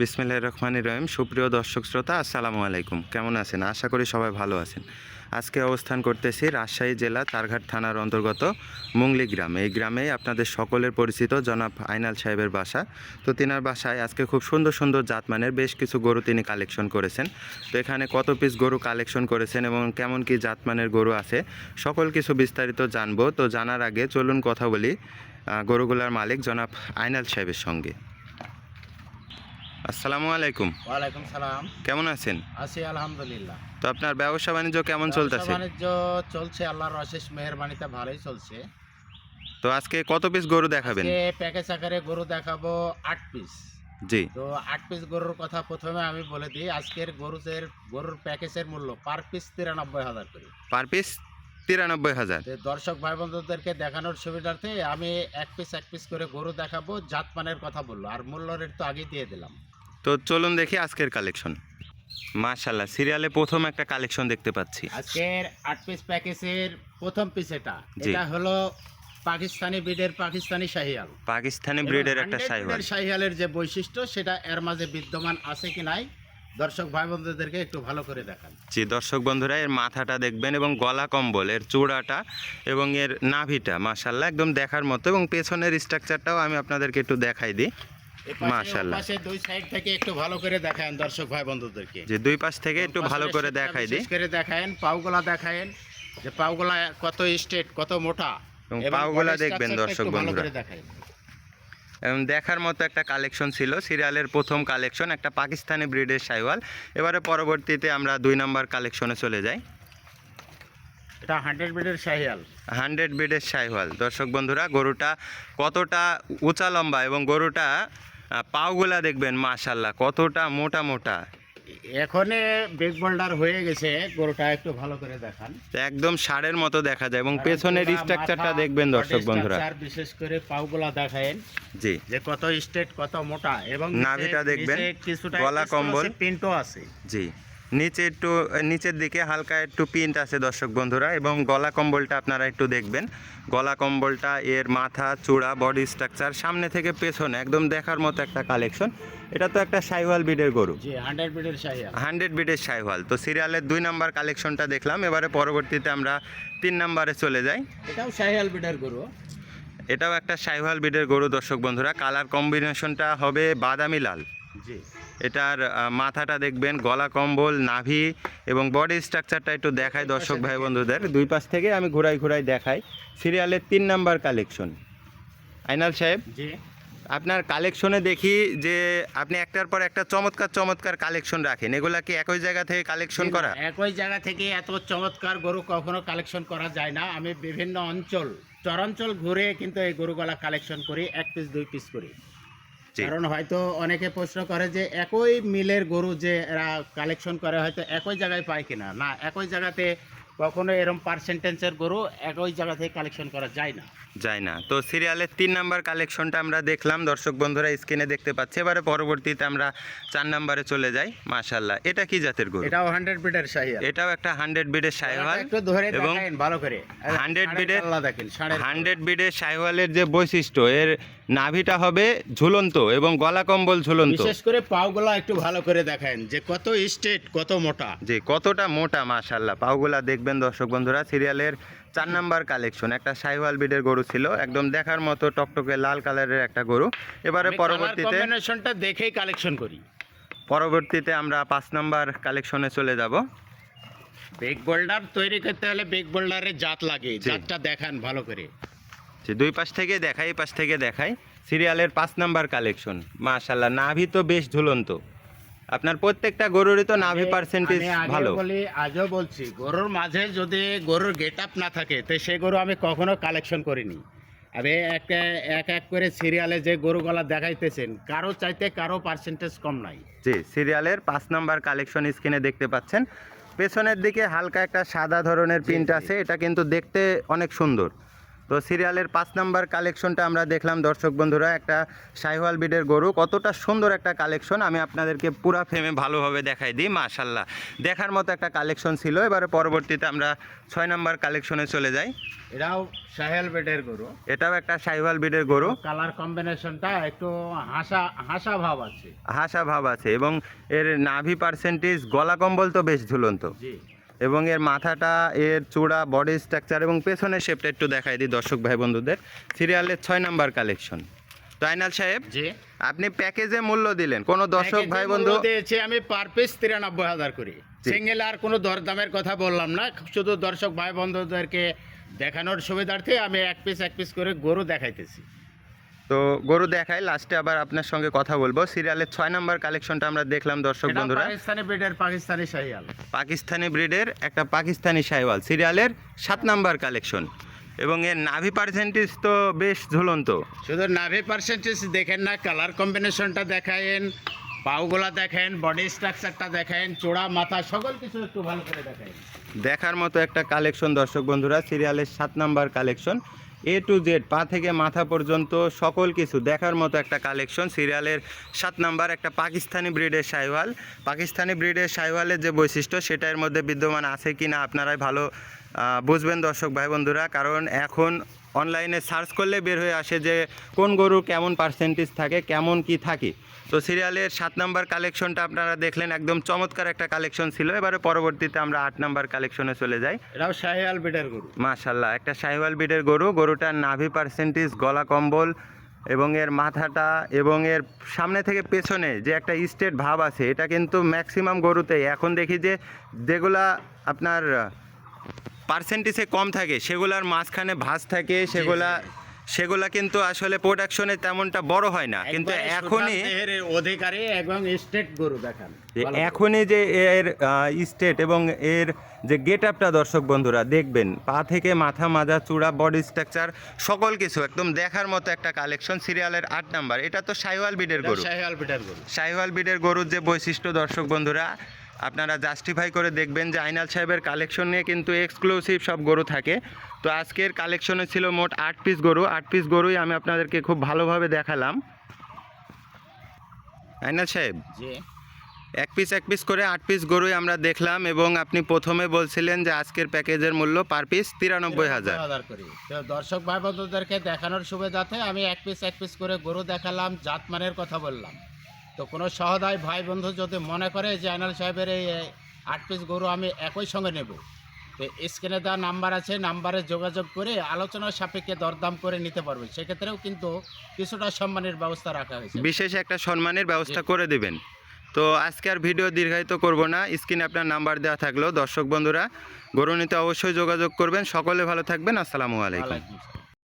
বিসমিল্লাহ রহমান রহিম। সুপ্রিয় দর্শক শ্রোতা, আসসালামু আলাইকুম। কেমন আছেন? আশা করি সবাই ভালো আছেন। আজকে অবস্থান করতেছি রাজশাহী জেলা চারঘাট থানার অন্তর্গত মুংলি গ্রামে। এই গ্রামেই আপনাদের সকলের পরিচিত জনাব আইনাল সাহেবের বাসা। তো তিনার বাসায় আজকে খুব সুন্দর সুন্দর জাতমানের বেশ কিছু গরু তিনি কালেকশন করেছেন। তো এখানে কত পিস গরু কালেকশন করেছেন এবং কেমন কি জাতমানের গরু আছে, সকল কিছু বিস্তারিত জানব। তো জানার আগে চলুন কথা বলি গরুগুলার মালিক জনাব আইনাল সাহেবের সঙ্গে। আসসালামু আলাইকুম। ওয়ালাইকুম সালাম। কেমন আছেন? আছি আলহামদুলিল্লাহ। তো আপনার ব্যবসা বাণিজ্য কেমন চলতেছে? বাণিজ্য চলছে আল্লাহর অশেষ মেহরবানিতে ভালোই চলছে। তো আজকে কত পিস গরু দেখাবেন? প্যাকেজ আকারে গরু দেখাবো আট পিস জি। তো আট পিস গরুর কথা প্রথমে আমি বলে দিই আজকের গরুদের গরুর প্যাকেজের মূল্য পার পিস তিরানব্বই হাজার করে। পার পিস তিরানব্বই হাজার। দর্শক ভাই বন্ধুদেরকে দেখানোর সুবিধার্থে আমি এক পিস এক পিস করে গরু দেখাবো জাতমানের কথা বলল আর মূল্য রেট তো আগেই দিয়ে দিলাম। তো চলুন দেখি আজকের কালেকশন মাশাল্লাহ সিরিয়ালে প্রথম একটা কালেকশন দেখতে পাচ্ছি। আজকের আট পিস প্যাকেজের প্রথম পিস এটা। এটা হলো পাকিস্তানি ব্রিডের পাকিস্তানি শাহিয়াল। পাকিস্তানি ব্রিডের একটা 100 সাইওয়াল শাহিয়ালের যে বৈশিষ্ট্য সেটা এর মাঝে বিদ্যমান আছে কি নাই দর্শক ভাই বন্ধুদেরকে একটু ভালো করে দেখান। জি দর্শক বন্ধুরা এর মাথাটা দেখবেন এবং গলা কম্বল এর চূড়াটা এবং এর নাভিটা মাশাল্লাহ একদম দেখার মতো এবং পেছনের স্ট্রাকচারটাও আমি আপনাদেরকে একটু দেখাই দিই। মাশাআল্লাহ। পাশে দুই সাইড থেকে একটু ভালো করে দেখান দর্শক ভাই বন্ধুদেরকে। যে দুই পাশ থেকে একটু ভালো করে দেখাই দিই। করে দেখায়েন পাউগুলা দেখায়েন যে পাউগুলা কত স্ট্রেট কত মোটা এবং এবং পাউগুলা দেখবেন দর্শক বন্ধুরা। এবং দেখার মতো একটা কালেকশন ছিল সিরিয়ালের প্রথম কালেকশন একটা পাকিস্তানি ব্রিডের সাইওয়াল। এবারে পরবর্তীতে আমরা দুই নম্বর কালেকশনে চলে যাই। এটা হান্ড্রেড ব্রিডের শাহিয়াল হান্ড্রেড ব্রিডের সাইওয়াল। দর্শক বন্ধুরা গরুটা কতটা উঁচা লম্বা এবং গরুটা পাওগুলা দেখবেন মাশাল্লাহ কতটা মোটা মোটা। এখনে বেগ বোল্ডার হয়ে গেছে গরুটা একটু ভালো করে দেখান। একদম সারের মতো দেখা যায় এবং পেছনের স্ট্রাকচারটা দেখবেন দর্শক বন্ধুরা। বিশেষ করে পাউগুলা দেখায়েন জি। যে কত স্ট্রেট কত মোটা এবং নাভিটা দেখবেন, কিছুটা গলা কম্বল। প্রিন্টও আছে। জি। নিচে একটু নিচের দিকে হালকা একটু প্রিন্ট আছে দর্শক বন্ধুরা এবং গলা কম্বলটা আপনারা একটু দেখবেন। গলা কম্বলটা এর মাথা চূড়া বডি স্ট্রাকচার সামনে থেকে পেছনে একদম দেখার মতো একটা কালেকশন এটা তো একটা সাইওয়াল বিডের গরু। হান্ড্রেড বিডের সাইওয়াল। তো সিরিয়ালের দুই নাম্বার কালেকশনটা দেখলাম এবারে পরবর্তীতে আমরা তিন নাম্বারে চলে যাই। এটাও শাহিয়াল ব্রিডের গরু। এটাও একটা সাইওয়াল বিডের গরু দর্শক বন্ধুরা। কালার কম্বিনেশনটা হবে বাদামি লাল। জি। এটার মাথাটা দেখবেন গলা কম্বল নাভি এবং বডি স্ট্রাকচারটা একটু দেখাই দর্শক ভাই বন্ধুদের। দুই পাশ থেকে আমি ঘুরাই ঘুরাই দেখাই। সিরিয়ালের তিন নাম্বার কালেকশন আইনাল সাহেব আপনার কালেকশনে দেখি যে আপনি একটার পর একটা চমৎকার চমৎকার কালেকশন রাখেন। এগুলা কি একই জায়গা থেকে কালেকশন করা? একই জায়গা থেকে এত চমৎকার গরু কখনো কালেকশন করা যায় না। আমি বিভিন্ন অঞ্চল চরাঞ্চল ঘুরে কিন্তু এই গরুগুলা কালেকশন করি এক পিস দুই পিস করি। কারণ হয়তো অনেকে প্রশ্ন করে যে একই মিলের গরু যে এরা কালেকশন করে হয়তো একই জায়গায় পায় কিনা? না, একই জায়গাতে কখনো এরকম পার্সেন্টেন্সের গরু একই জায়গা থেকে কালেকশন করা যায় না। যায় না। তো সিরিয়ালের তিন নাম্বার কালেকশনটা আমরা দেখলাম। দর্শক বন্ধুরা স্ক্রিনে দেখতে পাচ্ছি। এবারে পরবর্তীতে আমরা চার নাম্বারে চলে যাই। মাশাল্লাহ এটা কি জাতের গরু? এটাও হান্ড্রেড ব্রিডের শাহিয়াল এটাও একটা হান্ড্রেড বিডের ধরে এবং ভালো করে। 100 বিডের- হান্ড্রেড বিডের সাইওয়ালের যে বৈশিষ্ট্য এর নাভিটা হবে ঝুলন্ত এবং গলা কম্বল ঝুলন্ত। বিশেষ করে পাওগুলা একটু ভালো করে দেখেন যে কত স্টেট কত মোটা। যে কতটা মোটা মাশাল্লাহ পাওগুলা দেখবেন দর্শক বন্ধুরা। সিরিয়ালের চার নাম্বার কালেকশন একটা সাইওয়াল বিডের গরু ছিল একদম দেখার মতো টকটকে লাল কালারের একটা গরু। এবারে পরবর্তীতে কম্বিনেশনটা দেখেই কালেকশন করি। পরবর্তীতে আমরা পাঁচ নাম্বার কালেকশনে চলে যাব। বেগ বোল্ডার তৈরি করতে হলে বেগ বোল্ডারের জাত লাগে জাতটা দেখান ভালো করে। যে দুই পাশ থেকে দেখাই পাশ থেকে দেখাই। সিরিয়ালের পাঁচ নাম্বার কালেকশন মাশাল্লাহ নাভি তো বেশ ঝুলন্ত। আপনার প্রত্যেকটা গরুরই তো নাভি পার্সেন্টেজ আমি ভালো। বলি আজও বলছি গরুর মাঝে যদি গরুর গেট আপ না থাকে তো সেই গরু আমি কখনো কালেকশন করিনি। আমি একটা এক এক করে সিরিয়ালে যে গরুগুলা দেখাইতেছেন কারও চাইতে কারও পার্সেন্টেজ কম নাই। জি সিরিয়ালের পাঁচ নাম্বার কালেকশন স্ক্রিনে দেখতে পাচ্ছেন। পেছনের দিকে হালকা একটা সাদা ধরনের প্রিন্ট আছে এটা কিন্তু দেখতে অনেক সুন্দর। তো সিরিয়ালের পাঁচ নাম্বার কালেকশনটা আমরা দেখলাম দর্শক বন্ধুরা। একটা সাইওয়াল বিডের গরু কতটা সুন্দর একটা কালেকশন। আমি আপনাদেরকে পুরা ফ্রেমে ভালোভাবে দেখাই দিই মাশাল্লাহ দেখার মতো একটা কালেকশন ছিল এবারে পরবর্তীতে আমরা ছয় নাম্বার কালেকশনে চলে যাই। এটাও সাহেল বেডের গরু। এটাও একটা সাইওয়াল বিডের গরু। কালার কম্বিনেশনটা একটু হাসা হাসা ভাব আছে। হাসা ভাব আছে এবং এর নাভি পার্সেন্টেজ গলা কম্বল তো বেশ ঝুলন্ত। জি। এবং এর মাথাটা এর চূড়া বডি স্ট্রাকচার এবং পেছনের শেপটা একটু দেখাই দিই দর্শক ভাই বন্ধুদের। সিরিয়ালের ছয় নাম্বার কালেকশন তো সাহেব জি। আপনি প্যাকেজে মূল্য দিলেন। কোনো দর্শক ভাই বন্ধু দিয়েছি আমি পার পিস তিরানব্বই হাজার করে। সিঙ্গেল আর কোনো দরদামের কথা বললাম না। শুধু দর্শক ভাই বন্ধুদেরকে দেখানোর সুবিধার্থে আমি এক পিস এক পিস করে গরু দেখাইতেছি। তো গরু দেখাই লাস্টে আবার আপনার সঙ্গে কথা বলব। সিরিয়ালের ছয় নাম্বার কালেকশনটা আমরা দেখলাম দর্শক বন্ধুরা। পাকিস্তানি ব্রিডের পাকিস্তানি শাহিয়াল পাকিস্তানি ব্রিডের একটা পাকিস্তানি সাইওয়াল সিরিয়ালের সাত নাম্বার কালেকশন এবং এর নাভি পার্সেন্টেজ তো বেশ ঝুলন্ত। শুধু নাভি পার্সেন্টেজ দেখেন না কালার কম্বিনেশনটা দেখায়েন পাউগুলা দেখেন বডি স্ট্রাকচারটা দেখেন চোড়া মাথা সকল কিছু একটু ভালো করে দেখেন দেখার মতো একটা কালেকশন দর্শক বন্ধুরা সিরিয়ালের সাত number collection A to Z পা থেকে মাথা পর্যন্ত সকল কিছু দেখার মতো একটা কালেকশন সিরিয়ালের সাত নাম্বার একটা পাকিস্তানি ব্রিডের সাইওয়াল। পাকিস্তানি ব্রিডের সাইওয়ালের যে বৈশিষ্ট্য, সেটার মধ্যে বিদ্যমান আছে কি না আপনারাই ভালো বুঝবেন দর্শক ভাই বন্ধুরা কারণ এখন অনলাইনে সার্চ করলে বের হয়ে আসে যে কোন গরু কেমন পার্সেন্টেজ থাকে কেমন কি থাকে। তো সিরিয়ালের সাত নাম্বার কালেকশনটা আপনারা দেখলেন একদম চমৎকার একটা কালেকশন ছিল। এবারে পরবর্তীতে আমরা আট নাম্বার কালেকশনে চলে যাই। এটাও শাহিয়াল ব্রিডের গরু। মাশাল্লাহ একটা সাহিওয়াল বিডের গরু। গরুটার নাভি পার্সেন্টেজ গলা কম্বল এবং এর মাথাটা এবং এর সামনে থেকে পেছনে যে একটা স্টেট ভাব আছে এটা কিন্তু ম্যাক্সিমাম গরুতে এখন দেখি যে যেগুলা আপনার পার্সেন্টেজে কম থাকে সেগুলার মাঝখানে ভাঁজ থাকে সেগুলা সেগুলা কিন্তু আসলে প্রোডাকশনে তেমনটা বড় হয় না। কিন্তু এখনই দেহের এবং স্টেট গরু দেখান। যে এখনই যে এর স্টেট এবং এর যে গেট আপটা দর্শক বন্ধুরা দেখবেন পা থেকে মাথা মাজা চূড়া বডি স্ট্রাকচার সকল কিছু একদম দেখার মতো একটা কালেকশন সিরিয়ালের আট নাম্বার এটা তো সাইওয়াল বিডের গরু। শাহিয়াল ব্রিডের গরু। সাইওয়াল বিডের গরুর যে বৈশিষ্ট্য দর্শক বন্ধুরা আপনারা জাস্টিফাই করে দেখবেন যে আইনাল সাহেবের কালেকশন নিয়ে কিন্তু এক্সক্লুসিভ সব গরু থাকে। তো আজকের কালেকশনে ছিল মোট আট পিস গরু। আট পিস গরুই আমি আপনাদেরকে খুব ভালোভাবে দেখালাম। আইনাল সাহেব? এক পিস এক পিস করে আট পিস গরুই আমরা দেখলাম এবং আপনি প্রথমে বলছিলেন যে আজকের প্যাকেজের মূল্য পার পিস তিরানব্বই হাজার। দর্শক ভাই বন্ধুদেরকে দেখানোর সুবিধাতে আমি এক পিস এক পিস করে গরু দেখালাম জাতমানের কথা বললাম। তো কোনো সহদায় ভাই বন্ধু যদি মনে করে যে আইনাল সাহেবের এই আট পিস গরু আমি একই সঙ্গে নেব তো স্ক্রিনে দেওয়া নাম্বার আছে নাম্বারে যোগাযোগ করে আলোচনার সাপেক্ষে দরদাম করে নিতে পারবে সেক্ষেত্রেও কিন্তু কিছুটা সম্মানের ব্যবস্থা রাখা হয়েছে। বিশেষ একটা সম্মানের ব্যবস্থা করে দেবেন। তো আজকে আর ভিডিও দীর্ঘায়িত করব না। স্ক্রিনে আপনার নাম্বার দেওয়া থাকল। দর্শক বন্ধুরা গরু নিতে অবশ্যই যোগাযোগ করবেন। সকলে ভালো থাকবেন। আসসালামু আলাইকুম।